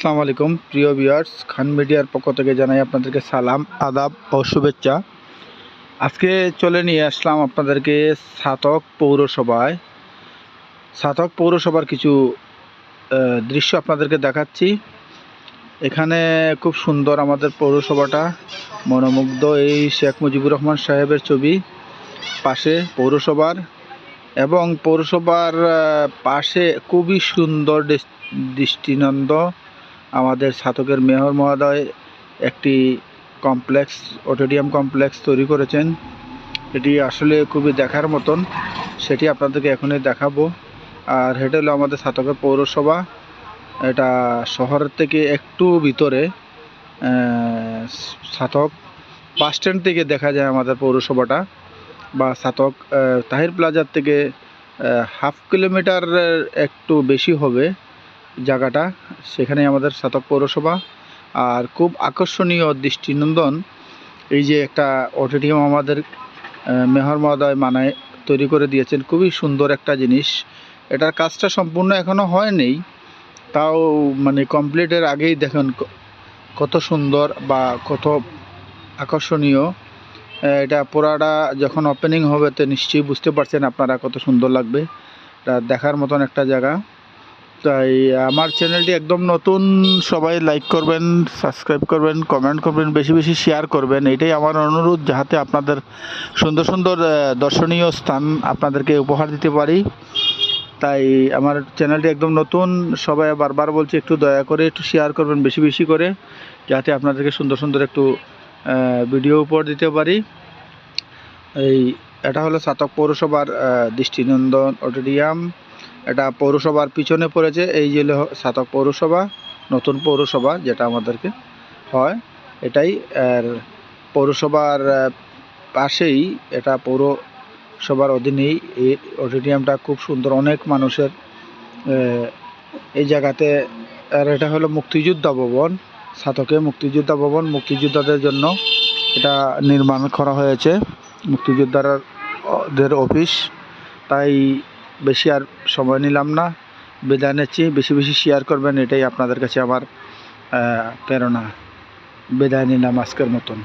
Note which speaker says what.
Speaker 1: আসসালামু আলাইকুম। প্রিয় ভিউয়ার্স, খান মিডিয়ার পক্ষ থেকে জানাই আপনাদেরকে সালাম, আদাব ও শুভেচ্ছা। আজকে চলে নিয়ে আসলাম আপনাদেরকে সাতক পৌরসভায়। সাতক পৌরসভার কিছু দৃশ্য আপনাদেরকে দেখাচ্ছি। এখানে খুব সুন্দর আমাদের পৌরসভাটা। মনোমুগ্ধ এই শেখ মুজিবুর রহমান সাহেবের ছবি পাশে পৌরসভার এবং পৌরসভার পাশে খুবই সুন্দর দৃষ্টিনন্দ আমাদের ছাতকের মেয়র মহোদয় একটি কমপ্লেক্স অডিটোরিয়াম কমপ্লেক্স তৈরি করেছেন। এটি আসলে খুবই দেখার মতন। সেটি আপনাদেরকে এখনই দেখাবো। আর এটা হলো আমাদের ছাতকের পৌরসভা। এটা শহরের থেকে একটু ভিতরে ছাতক বাস স্ট্যান্ড থেকে দেখা যায় আমাদের পৌরসভাটা। বা ছাতক তাহির প্লাজার থেকে হাফ কিলোমিটার একটু বেশি হবে। জায়গাটা সেখানে আমাদের ছাতক পৌরসভা। আর খুব আকর্ষণীয় দৃষ্টিনন্দন, এই যে একটা অডিটোরিয়াম আমাদের মেহর মহোদয় মানায় তৈরি করে দিয়েছেন। খুবই সুন্দর একটা জিনিস। এটার কাজটা সম্পূর্ণ এখনও হয়নি। তাও মানে কমপ্লিটের আগেই দেখেন কত সুন্দর বা কত আকর্ষণীয়। এটা পোড়াটা যখন ওপেনিং হবে, তো নিশ্চয়ই বুঝতে পারছেন আপনারা কত সুন্দর লাগবে। এটা দেখার মতন একটা জায়গা। তাই আমার চ্যানেলটি একদম নতুন, সবাই লাইক করবেন সাবস্ক্রাইব করবেন কমেন্ট করবেন, বেশি বেশি শেয়ার করবেন। এটাই আমার অনুরোধ যাতে আপনাদের সুন্দর সুন্দর দর্শনীয় স্থান আপনাদেরকে উপহার দিতে পারি। তাই আমার চ্যানেলটি একদম নতুন, সবাই বারবার বলছি, একটু দয়া করে একটু শেয়ার করবেন, বেশি বেশি করে যাতে আপনাদেরকে সুন্দর সুন্দর একটু ভিডিও উপহার দিতে পারি। এই, এটা হলো সাতক পৌরসভার দৃষ্টিনন্দন অডিটোরিয়াম। এটা পৌরসভার পিছনে পড়েছে, এই যে সাতক পৌরসভা, নতুন পৌরসভা যেটা আমাদেরকে হয়, এটাই, আর পৌরসভার পাশেই এটা পৌরসভার অধীনেই এই অডিটোরিয়ামটা খুব সুন্দর, অনেক মানুষের এই জায়গাতে, আর এটা হলো মুক্তিযোদ্ধা ভবন, সাতকে মুক্তিযোদ্ধা ভবন, মুক্তিযোদ্ধাদের জন্য এটা নির্মাণ করা হয়েছে মুক্তিযোদ্ধাদের অফিস, তাই বেশি আর সময় নিলাম না। বিদায় নিচ্ছি। বেশি বেশি শেয়ার করবেন, এটাই আপনাদের কাছে আমার প্রেরণা। বিদায় নিলাম আজকের মতন।